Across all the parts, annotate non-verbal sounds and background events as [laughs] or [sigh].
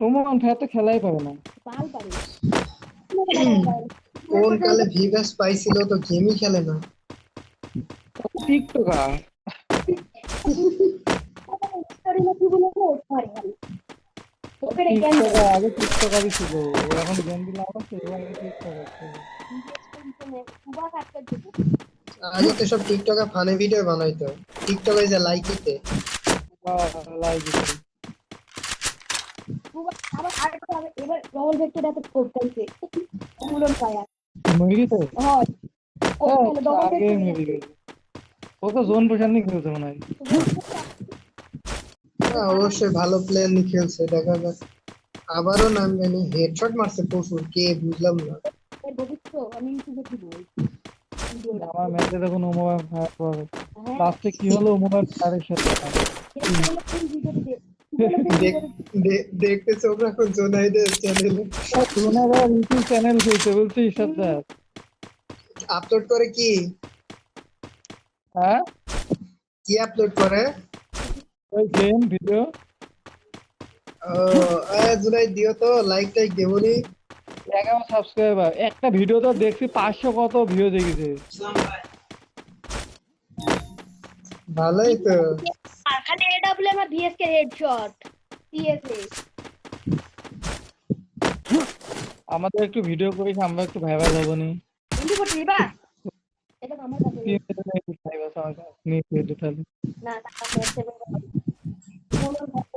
তোমার অন্ঠায় তো খেলাই পাবে না। কোন কালে ভিগাস পাইছিল তো গেমই খেলে না। টিকটকার। [laughs] আগে ছিল এখন তো আগে তো সব টিকটকে ফানি ভিডিও বানাইতো। টিকটকে যে লাইকিতে লাইক এবার রবল ভেক্টর করতেছে মুলন পায়া মেরিতে হয় ও আগে ভেক্টর ও তো জোন নিয়ে খেলছে মনে হ্যাঁ, অবশ্যই ভালো প্লেয়ার নিয়ে খেলছে দেখা যাক। আবারও নামবে না হেডশট মারছে প্রচুর কে বুঝলাম না। আমার ম্যাচে ফায়ার লাস্টে কি হলো? ফায়ারের সাথে জোনাইদের চ্যানেলে ইউটিউব বলছি সর্দার আপলোড করে কি? হ্যাঁ? কি আপলোড করে? ওই গেম ভিডিও জুলাই দিও তো লাইক টাইক দেবনি এগারো সাবস্ক্রাইবার একটা ভিডিও তো দেখছি পাঁচশো কত ভিউ দেখেছে। ভালোই তো। খালি এডব্লিউ আর ভিএসকে হেডশট সিএসএ আমাদের একটু ভিডিও করিস আমরা একটু ভাইবার যাব নি। হিন্দি করতে দিবা এটা আমার কাছে। তাহলে। না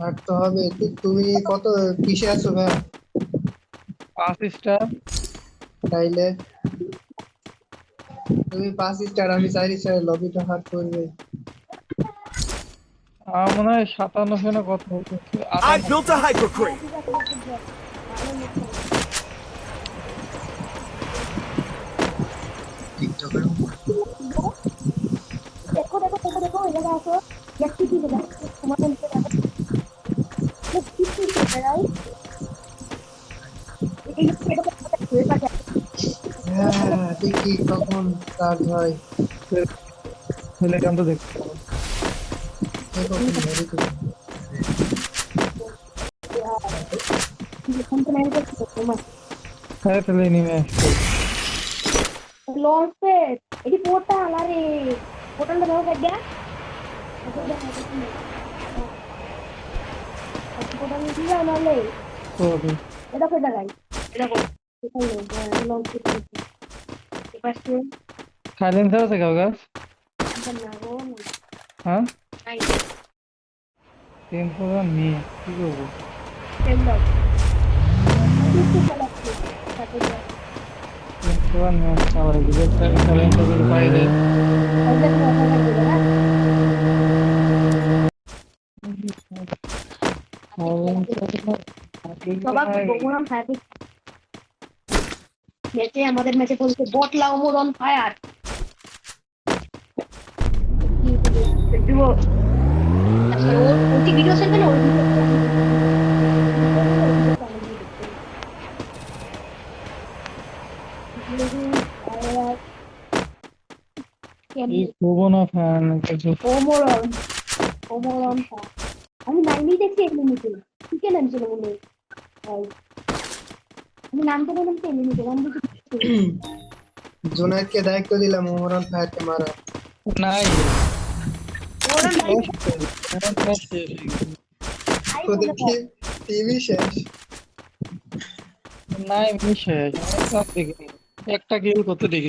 হাঁটতে হবে। তুমি কত কিসে আছো ভাই? পাঁচ স্টার। তাইলে? তুমি পাঁচ স্টার আমি চার স্টার লবিটা হার্ট করবে। আমার মনে হয় সাতান্নশো না কত I built a। দেখো দেখো দেখো দেখো এই দেখছি কি জায়গা তোমার মধ্যে দেখো দেখছি কি জায়গা এই এটা কথা হয়ে দেখি কখন কাজ হয়। টেলিগ্রাম তো দেখতে হ্যাঁ তাহলে নেমে আসছে এটি পোর্টাল আরে পোর্টালটা দেখো কাজা পোর্টাল দিয়ে নালে তো এটা কই জায়গায় এটা কই লঞ্চ পেট এপাশে সাইলেন্সার আছে কাউ গাছ হ্যাঁ? টেন নিয়ে কি করব? ফোর নিয়ে আবার এদিকে সাইলেন্সার যদি পাই যায় ওদের কথা লাগবে না সবাই বগুড়াম ফায়ার ম্যাচে আমাদের ম্যাচে বলছে বটলা ওমর অন ফায়ার ভিডিও সেন্ড না আমি নাইনি দেখছি এগুলো নিচে। চিকেন আনছিল মনে হয় আমি নামতে বললাম তো এমনি নিতে আমি বুঝি দায়িত্ব দিলাম ওমরান ফায়ারকে মারা। নাই। ওরা নাই শেষ কি টিভি নাই শেষ। একটা গেম কত দেয়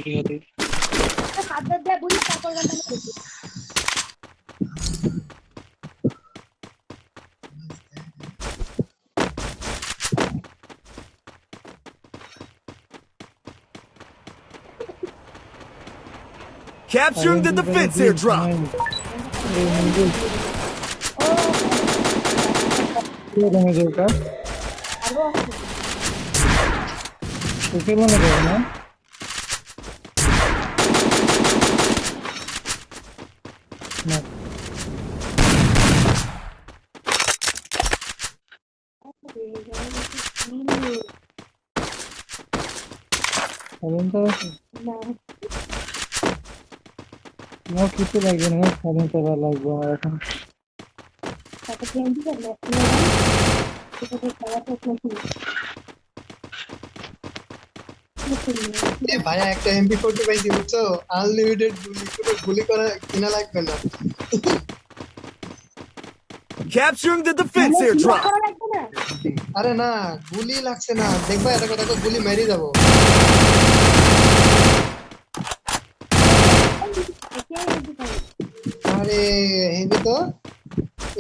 তারপর Capturing the defense airdrop. Alın. আমার কিছু লাগবে না সাধারণ তো লাগবে আমার এখন। ভাইয়া একটা এমপি ফোর্টি পাইছি বুঝছ? আনলিমিটেড গুলি কোনো গুলি করা কিনা লাগবে না। Capturing the defense airdrop. করা আরে না গুলি লাগছে না। দেখবা এটা কথা গুলি মেরে যাব। আরে হেবি তো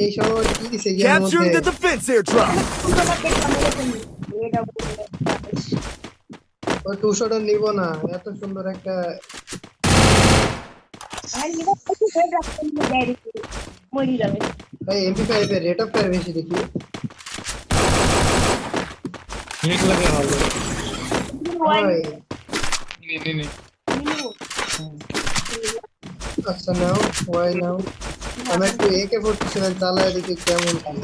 এই সময় কি দিছে গিয়ে Capturing the মধ্যে defense airdrop. ওই টু শট নিব না এত সুন্দর একটা ভাই এমপি ফাইভ এর রেট অফ ফায়ার বেশি দেখি। হিট লাগে ভালো নে নে নে। আচ্ছা নাও ওয়াই নাও আমি একটু একে সেভেন চালায় দেখি কেমন কি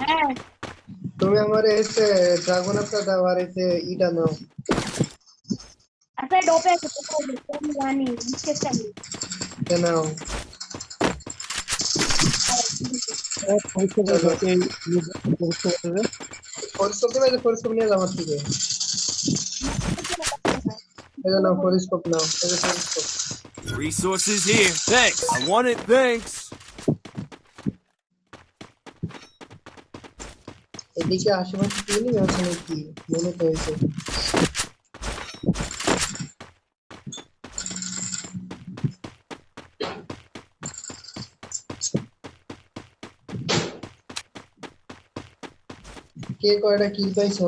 হ্যাঁ তুমি আমার এসে ড্রাগন আপটা দাও আর এসে ইটা নাও আচ্ছা ডোপে আছে তো আমি জানি চেষ্টা করি এটা নাও করবে পরীক্ষা করবে ফোরস্কোপ দেবে যে ফোরস্কোপ নিয়ে যাও আমার থেকে এটা নাও ফোরস্কোপ নাও এটা ফোরস্কোপ Resources here. Thanks. I want it. Thanks. এদিকে আশেপাশে কি নেই আছে নাকি মনে তো হয়েছে কে কয়টা কিল পাইছো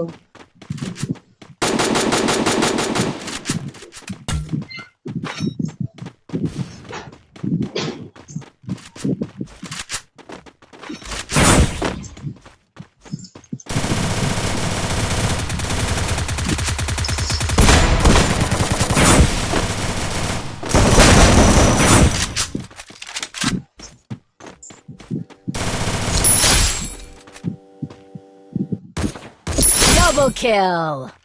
Double kill.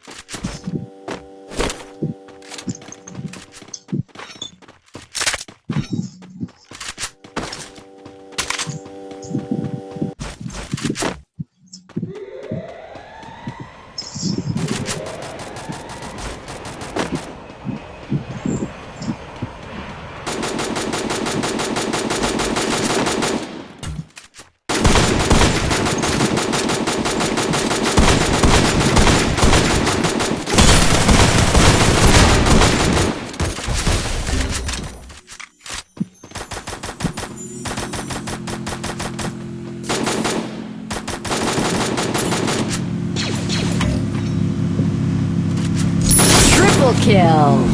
Well,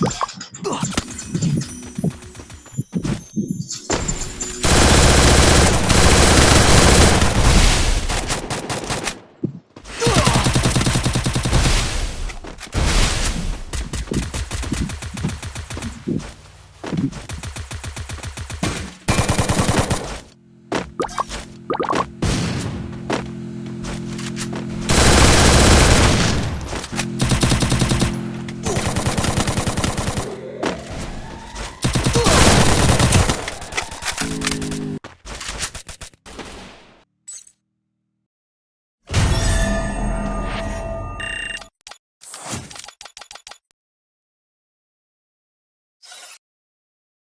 you.